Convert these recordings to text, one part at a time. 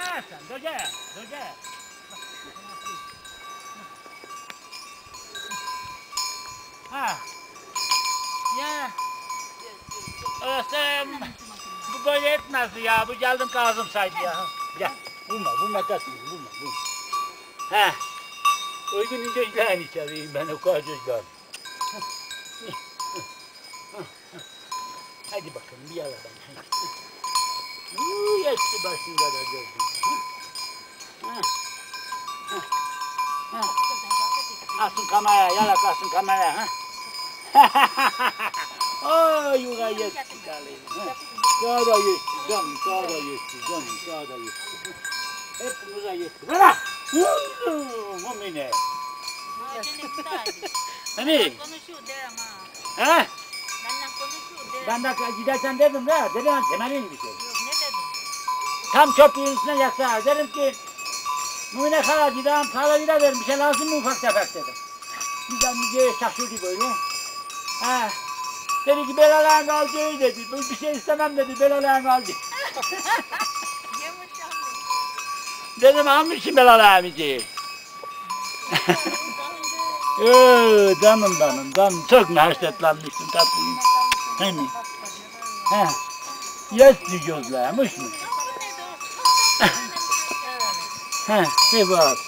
Dönersen, döner, döner. Ha. Ya. Öğretmenim, bu böyle etmez ya. Bu geldim kazım saydı ya. Gel. Vurma, vurma kaçma, vurma, vurma. Ha. Uygun gözlerini çevireyim ben o kadar çocuklar. Hadi bakalım bir yala ben. Uuu yetti başında da gördüm. Asın kameraya, yalak asın kameraya. Ha. Yuva yetti galayım. Ha. Sağda yetti, canım sağda yetti, canım sağda yetti. Hepimize yetti. Bırak! Mumine. Hani? Konuşuyor derim ha. Ha? Benimle konuşuyor derim. Ben de giderken dedim ya, dedim temelin bir şey. Tam köprünün üstüne yatsa dedim ki Mune kara gidem, kara gidem dedim, bir şey lazım mı ufak tefek dedim. Gidem diye şaşırdı böyle. Ha. Dedi ki belalarını al diye dedi, "Ben bir şey istemem dedi, belalarını al yanmış. Dedim almışım belalarını diye. Ee, canım benim, canım çok merhametlenmiştim tatlıyım. Hani? Ha. Yetti gözlermiş mi? Ha, ne var?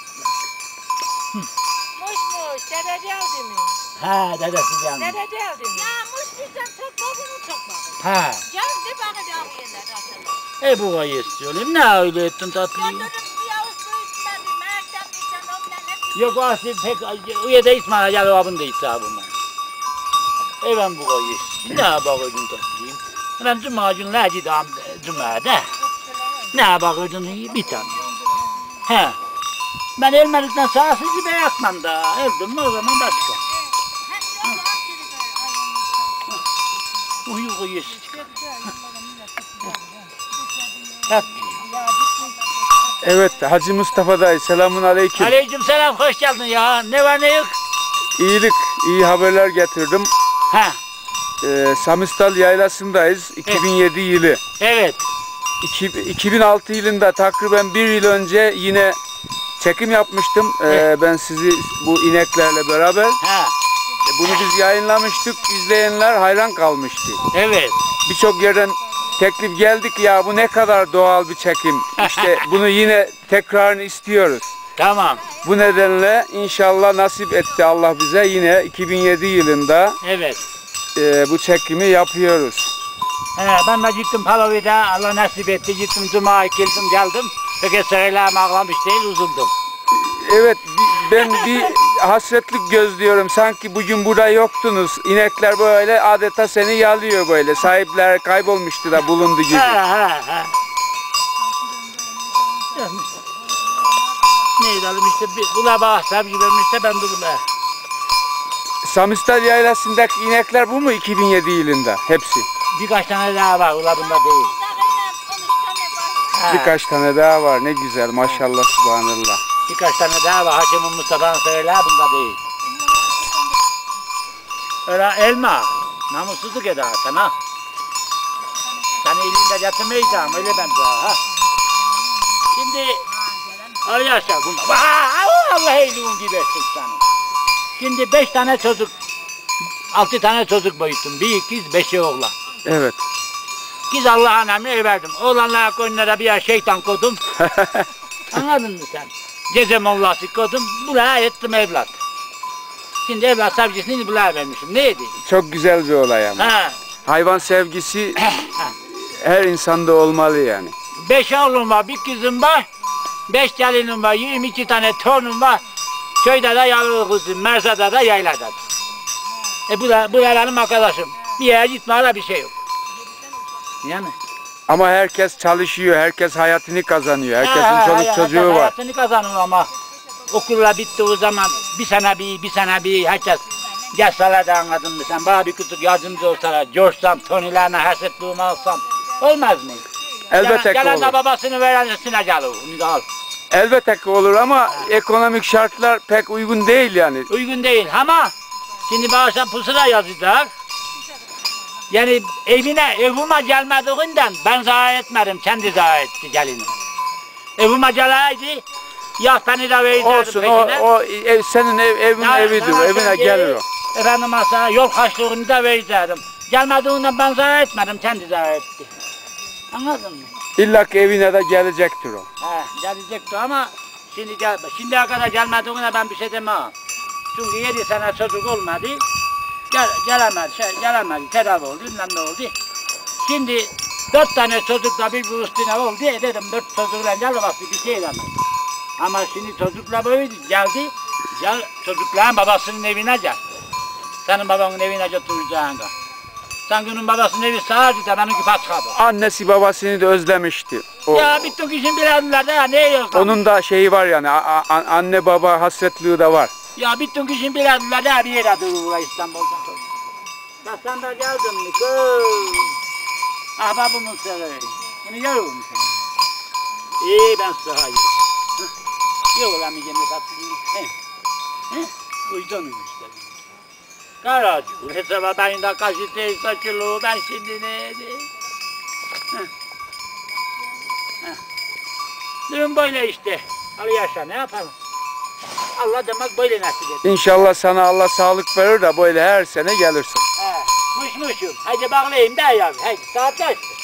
Muş muş, dedeci aldı mı? Ha, dedesi gelmiş. Dedeci aldı mı? Ya muş bizden çok babunu çok babunu. Ha, Gel de bana av yerler aşağıda. e bu ayı istiyorum. Ne öyle ettin tatlıyım? Götürün bir avuç su içmedi. Meğersem içen Yok asli pek uya da içme, gel o abın da içse abım ben. E ben bu ayı istiyorum. Ne bakıyordun tatlıyım? Ben cuma günler gidem cumada. Ne bakıyordun bir tane. He. Ben elmelikten sağsız gibi yatmam da. Öldüm mü o zaman başka. Uyu uyu. Evet Hacı Mustafa dayı selamun aleyküm. Aleyküm selam, hoş geldin ya. Ne var ne yok? İyilik, iyi haberler getirdim. Ha, Ee, Samistal Yaylası'ndayız. 2007 yılı. evet. İki- 2006 yılında takriben bir yıl önce yine çekim yapmıştım. Ee, ben sizi bu ineklerle beraber. Ha, Bunu biz yayınlamıştık. İzleyenler hayran kalmıştı. evet. Birçok yerden teklif geldik ya bu ne kadar doğal bir çekim. İşte bunu yine tekrarını istiyoruz. Tamam. Bu nedenle inşallah nasip etti Allah bize yine 2007 yılında Evet. e, bu çekimi yapıyoruz. He, ben de gittim Palavida, Allah nasip etti. Gittim Cuma geldim geldim. Peki söyleğim ağlamış değil, uzundum. Evet ben bir hasretlik gözlüyorum. Sanki bugün burada yoktunuz. İnekler böyle adeta seni yalıyor böyle. Sahipler kaybolmuştu da bulundu gibi. Ha ha ha. Ne edelim işte bağırsam gibi işte ben de bula. Samistal Yaylası'ndaki inekler bu mu 2007 yılında? Hepsi. Birkaç tane daha var, ula bunda değil. Ha, Birkaç tane daha var. Ne güzel maşallah subhanallah. birkaç tane daha var. Hakim'in Mustafa'nın söyle bunda değil. Öyle elma. Namussuzluk eder sana. Seni elinde getirmeyeceğim öyle ben de ha. Şimdi yaşa bunu. Vaa, Allah iyiliğin gibi etsin sana. Şimdi beş tane çocuk, altı tane çocuk büyüttüm. Bir kız, beşi oğlan. Evet. Kız Allah'ın emri verdim. Oğlanlara koyunlara bir yer şeytan koydum. Anladın mı sen? Gece mollası koydum. Buraya ettim evlat. Şimdi evlat sevgisini buraya vermişim. Neydi? Çok güzel bir olay ama. Ha. Hayvan sevgisi her insanda olmalı yani. Beş oğlum var, bir kızım var. Beş gelinim var, 22 tane torunum var. Köyde de yavru kızım, Mersa'da da yaylada da. E bu da, bu arkadaşım. Bir yere gitmeye bir şey yok. Yani. Ama herkes çalışıyor, herkes hayatını kazanıyor. Herkesin Ha, çoluk ha, çocuğu var. Hayatını kazanıyor ama okulla bitti o zaman bir sene bir, bir sene bir herkes gelseler de anladın mı sen? Bana bir küçük yardımcı olsalar, coşsam, tonilerine hasetliğimi alsam olmaz mı? Elbette gelen, ki gelen olur. babasını verenesine da al. Elbette ki olur ama ekonomik şartlar pek uygun değil yani. Uygun değil ama şimdi bağıştan pusula yazacak. Yani evine, evime gelmediğinden ben zarar etmedim, kendi zarar etti gelinim. Evime gelaydı. Ya beni de verirdim Olsun o, o ev, senin ev, evin evidir. Evine gelir o. Efendim sana yol kaçlığını da vereceğim. Gelmediğinden ben zarar etmedim, kendi zarar etti. Anladın mı? İlla ki evine de gelecektir o. He, gelecekti ama şimdi gel, şimdiye kadar gelmediğine ben bir şey demem. Çünkü yedi sene çocuk olmadı. Gel, gelemedi, şey, gelemedi, tedavi oldu, bilmem ne oldu. Şimdi dört tane çocukla bir bu üstüne oldu, e dedim dört çocukla gel bak bir şey demem. Ama şimdi çocukla böyle geldi, gel çocukların babasının evine gel. Senin babanın evine götüreceğin gel. Sanki babasının evi sağırdı da benimki paçkadı. Annesi babasını da özlemişti. O, Ya bütün kişinin bir adımlarda ya ne yiyorsun? onun da şeyi var yani a- a- anne baba hasretliği de var. Ya bütün kişinin bir adımlarda bir yere durur İstanbul'da. Ya sen de geldin mi kız? Ahbabımın severim. Yine görür müsün? İyi ben sıhhayım. Yok lan bir yemek atayım. He? He? Uydun işte. Karacı. Hesaba ben de kaşı teyze kilo ben şimdi ne edeyim? Durum böyle işte. Al yaşa ne yapalım? Allah demek böyle nasip et. İnşallah sana Allah sağlık verir de böyle her sene gelirsin. Nuş nuşum. Hadi bağlayayım da ayağımı. Hadi saat kaçtı?